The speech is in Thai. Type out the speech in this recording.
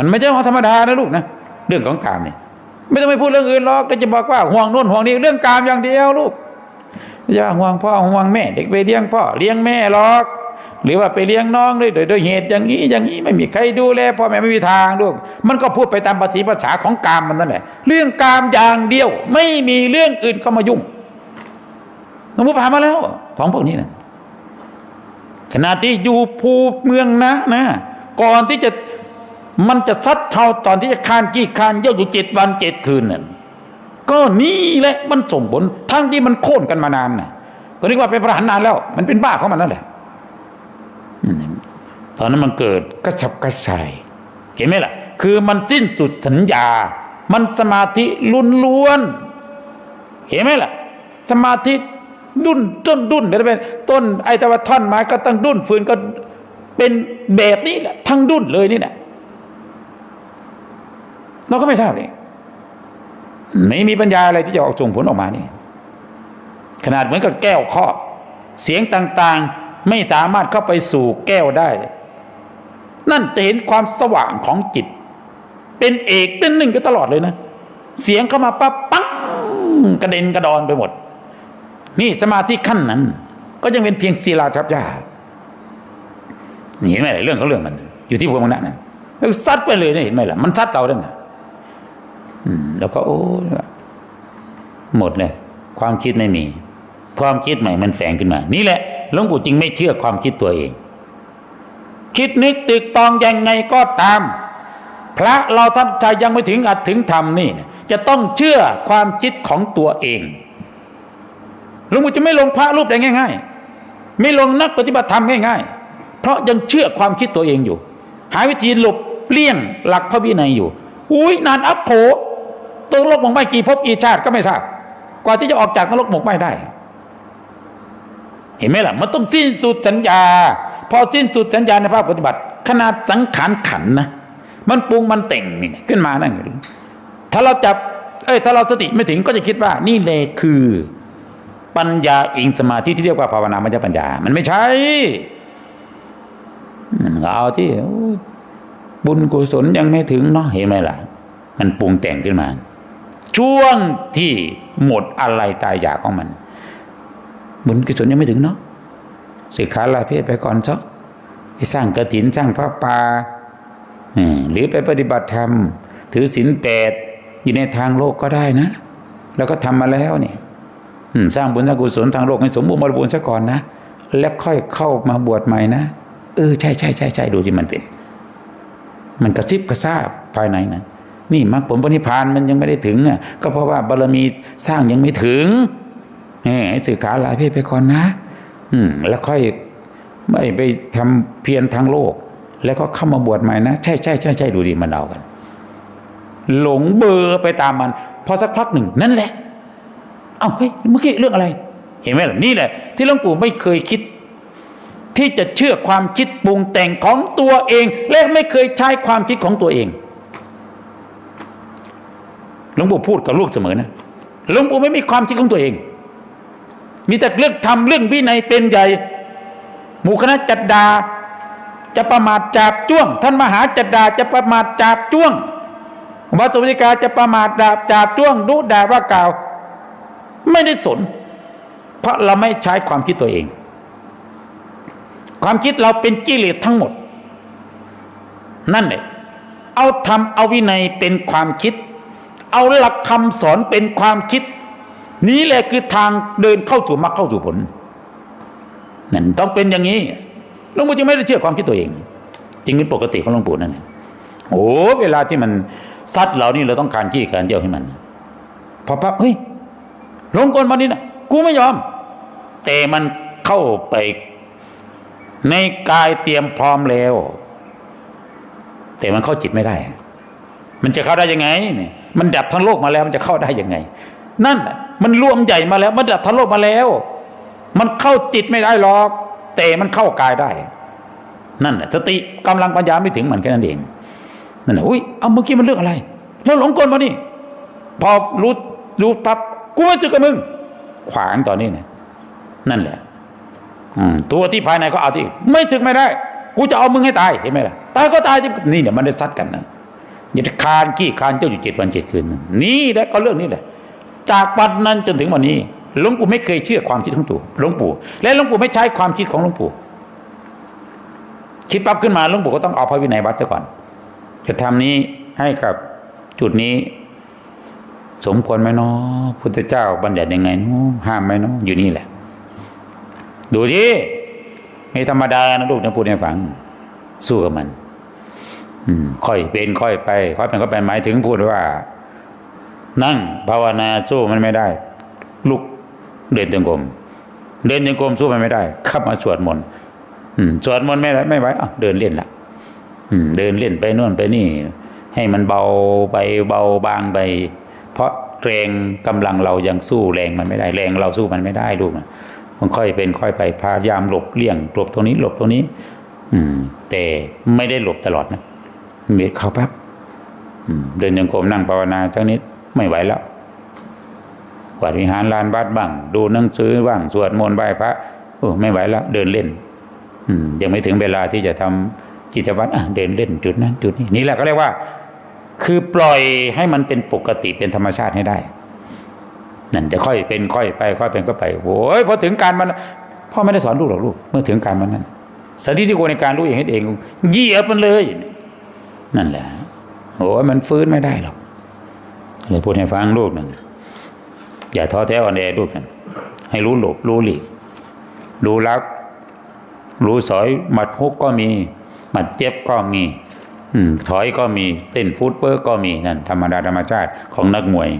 มันไม่ใช่ของธรรมดานะลูกนะเรื่องของกามเนี่ยไม่ต้องไปพูดเรื่องอื่นหรอกแต่จะบอกว่าห่วงโน่นห่วงนี้เรื่องกามอย่างเดียวลูกอย่าห่วงพ่อห่วงแม่ เด็กไปเลี้ยงพ่อเลี้ยงแม่หรอก หรือว่าไปเลี้ยงน้องด้วยโดยโดยเหตุอย่างนี้อย่างนี้ไม่มีใครดูแลพ่อแม่ไม่มีทางลูกมันก็พูดไปตามปฏิภาษาของกามมันนั่นแหละเรื่องกามอย่างเดียว ไม่มีเรื่องอื่นเข้ามายุ่งหลวงพ่อผ่านมาแล้วของพวกนี้นะขณะที่อยู่ภูเมืองนะนะ ก่อนที่จะ มันจะซัดเท่าตอนที่จะคานกี้คานเยี่ยวอยู่เจ็ดวันเจ็ดคืนนั่นก็นี่แหละมันส่งผลทั้งที่มันโค่นกันมานานน่ะก็เรียกว่าเป็นประหารนานแล้ว มันเป็นบ้าของมันนั่นแหละตอนนั้นมันเกิดกระฉับกระส่ายเห็นไหมล่ะ คือมันสิ้นสุดสัญญา มันสมาธิลุนล้วน เห็นไหมล่ะ สมาธิดุนต้นดุนเดี๋ยวเป็นต้นไอ้แต่ว่าท่อนไม้ก็ตั้งดุนฟืนก็เป็นแบบนี้แหละทั้งดุนเลยนี่แหละ เราก็ไม่ทราบเลยไม่มีปัญญาอะไรที่จะออกส่งผลออกมานี่ ขนาดเหมือนกับแก้วครอบเสียงต่างๆไม่สามารถเข้าไปสู่แก้วได้ นั่นจะเห็นความสว่างของจิต เป็นเอกเป็นหนึ่งก็ตลอดเลยนะ เสียงเข้ามาปั๊บปังกระเด็นกระดอนไปหมด นี่สมาธิขั้นนั้น ก็ยังเป็นเพียงศิลาทับยานี่เห็นไหมล่เรื่องเของเรื่องมัน อยู่ที่พวกมันนั่นแล้วซัดไปเลยนี่เห็นไหมล่ะมันซัดเราด้วยนะ แล้วก็โอ้หมดเลยความคิดไม่มี ความคิดใหม่มันแฝงขึ้นมา นี่แหละหลวงปู่จึงไม่เชื่อความคิดตัวเอง คิดนึกตึกตองยังไงก็ตาม พระเราท่านชายยังไม่ถึงอัดถึงธรรมนี่ จะต้องเชื่อความคิดของตัวเองหลวงปู่จะไม่ลงพระรูปใดง่าย ๆ ไม่ลงนักปฏิบัติธรรมง่าย ๆ เพราะยังเชื่อความคิดตัวเองอยู่ หาวิธีหลบเลี่ยงหลักพระวินัยอยู่อุ้ยนานอัพโข ตกลกหมกไม่กี่ภพกี่ชาติก็ไม่ทราบ กว่าที่จะออกจากนรกหมกไม่ได้ เห็นไหมล่ะ มันต้องสิ้นสุดสัญญา พอสิ้นสุดสัญญาในภาคปฏิบัติ ขนาดสังขารขันนะมันปรุงมันแต่งนี่ขึ้นมานั่นถ้าเราจับ เอ้ยถ้าเราสติไม่ถึงก็จะคิดว่า นี่เลยคือปัญญาอิงสมาธิที่เรียกว่าภาวนามัจจปัญญา มันไม่ใช่เอาที่บุญกุศลยังไม่ถึงเนาะเห็นไหมล่ะ มันปรุงแต่งขึ้นมา ช่วงที่หมดอะไรตายอยากของมัน บุญกุศลยังไม่ถึงเนาะสิขาลาเพศไปก่อนซะไปสร้างกระถินสร้างพระปาหรือไปปฏิบัติธรรม ถือศีลแปดอยู่ในทางโลกก็ได้นะ แล้วก็ทำมาแล้วเนี่ยสร้างบุญสร้างกุศลทางโลกให้สมบูรณ์บริบูรณ์ซะก่อนนะแล้วค่อยเข้ามาบวชใหม่นะเออใช่ใช่ใช่ใช่ดูที่มันเป็น มันกระซิบกระซาบภายในนะ นี่มรรคผลปณิพานมันยังไม่ได้ถึงอะก็เพราะว่าบารมีสร้างยังไม่ถึงเออสื่อขาหลายเพศไปก่อนนะ อืม แล้วค่อยไม่ไปทำเพียรทางโลก แล้วก็เข้ามาบวชใหม่นะใช่ใช่ใช่ใช่ดูดิมันเอากัน หลงเบอร์ไปตามมัน พอสักพักหนึ่งนั่นแหละ เอ้าเฮ้ยเมื่อกี้เรื่องอะไร เห็นไหมล่ะนี่แหละ ที่หลวงปู่ไม่เคยคิด ที่จะเชื่อความคิดปรุงแต่งของตัวเอง และไม่เคยใช้ความคิดของตัวเอง หลวงปู่พูดกับลูกเสมอนะหลวงปู่ไม่มีความคิดของตัวเอง มีแต่เรื่องทำเรื่องวินัยเป็นใหญ่หมู่คณะจัดดา จะประมาทจับจ้วง ท่านมหาจัดดาจะประมาทจับจ้วงวัดสวัสดิกาจะประมาทดาบจับจ้วงดุด่าว่ากล่าว ไม่ได้สน เพราะเราไม่ใช้ความคิดตัวเอง ความคิดเราเป็นกิเลสทั้งหมด นั่นเลยเอาทำเอาวินัยเป็นความคิด เอาหลักคำสอนเป็นความคิด นี้แหละคือทางเดินเข้าสู่มรรคเข้าสู่ผลนั่นต้องเป็นอย่างนี้หลวงปู่จึงไม่ได้เชื่อความคิดตัวเอง จริงเป็นปกติของหลวงปู่นั่นเองโอ้เวลาที่มันซัดเรานี่เราต้องการขี้การเจียวให้มัน พอปั๊บเฮ้ยลงกลมานี่นะกูไม่ยอม แต่มันเข้าไป ในกายเตรียมพร้อมแล้ว แต่มันเข้าจิตไม่ได้ มันจะเข้าได้ยังไงเนี่ยมันดับทั้งโลกมาแล้ว มันจะเข้าได้ยังไง นั่นมันรวมใหญ่มาแล้ว มันดับทั้งโลกมาแล้ว มันเข้าจิตไม่ได้หรอก แต่มันเข้ากายได้ นั่นสติกำลังปัญญาไม่ถึงมือนแค่นั้นเองนั่นแหละอุ้ยเอาเมื่อกี้มันเรื่องอะไร แล้วหลงกลมานี่ พอรู้รู้ปั๊บกูไม่เจอกับมึง ขวางตอนนี้เนี่ยนั่นแหละตัวที่ภายในเขาเอาที่ไม่ถึงไม่ได้ กูจะเอามึงให้ตายเห็นไหมล่ะตายก็ตายนี่เนี่ยมันได้ซัดกันนะ อย่าคานขี้คานเจ้าอยู่เจ็ดวันเจ็ดคืน นี่แหละก็เรื่องนี้แหละ จากวันนั้นจนถึงวันนี้หลวงปู่ไม่เคยเชื่อความคิดของตู่หลวงปู่ และหลวงปู่ไม่ใช้ความคิดของหลวงปู่ คิดปั๊บขึ้นมาหลวงปู่ก็ต้องเอาพระวินัยวัดซะก่อน จะทำนี้ให้กับจุดนี้ สมควรไหมเนาะพุทธเจ้าบัญญัติยังไงเนาะห้ามไหมเนาะอยู่นี่แหละ ดูดิไม่ธรรมดานะลูกนะพูดให้ฟัง สู้กับมัน ค่อยเป็นค่อยไปค่อยเป็นค่อยไปหมายถึงพูดว่า นั่งภาวนาสู้มันไม่ได้ ลุกเดินจงกรมเดินจงกรมสู้มันไม่ได้ขับมาสวดมนต์สวดมนต์ไม่ได้ไม่ไหวเดินเล่นละอืมเดินเล่นไปโน่นไปนี่ ให้มันเบาไปเบาบางไป เพราะแรงกำลังเรายังสู้แรงมันไม่ได้ แรงเราสู้มันไม่ได้ลูกมันค่อยเป็นค่อยไปพยายามหลบเลี่ยงหลบตรงนี้หลบตรงนี้ อืม แต่ไม่ได้หลบตลอดนะ เมีเข้าปั๊บเดินจงกรมนั่งภาวนาทั้งนี้ไม่ไหวแล้วกวาดวิหารลานวัดบ้างดูหนังสือบ้างสวดมนต์ไหว้พระโอ้ไม่ไหวแล้วเดินเล่น อืมยังไม่ถึงเวลาที่จะทำกิจวัตรอะเดินเล่นจุดนั้นจุดนี้นี่แหละก็เรียกว่า คือปล่อยให้มันเป็นปกติเป็นธรรมชาติให้ได้ นั่นจะค่อยเป็นค่อยไป ค่อยเป็นก็ไปโอ้ยพอถึงการมันพ่อไม่ได้สอนลูกหรอกลูก เมื่อถึงการมันนั้นสถิติโกในการรู้เองเห็นเองเหยียบมันเลย นั่นแหละโอ้ยมันฟื้นไม่ได้หรอกเลยพูดให้ฟังลูกหนึ่งอย่าท้อแท้อ่อนแอลูกนั่นให้รู้หลบรู้หลีกรู้รัก รู้สอยหมัดฮุกก็มีหมัดเจ็บก็มีอืมถอยก็มีเต้นฟุตเบิร์กก็มีนั่นธรรมดาธรรมชาติของนักมวย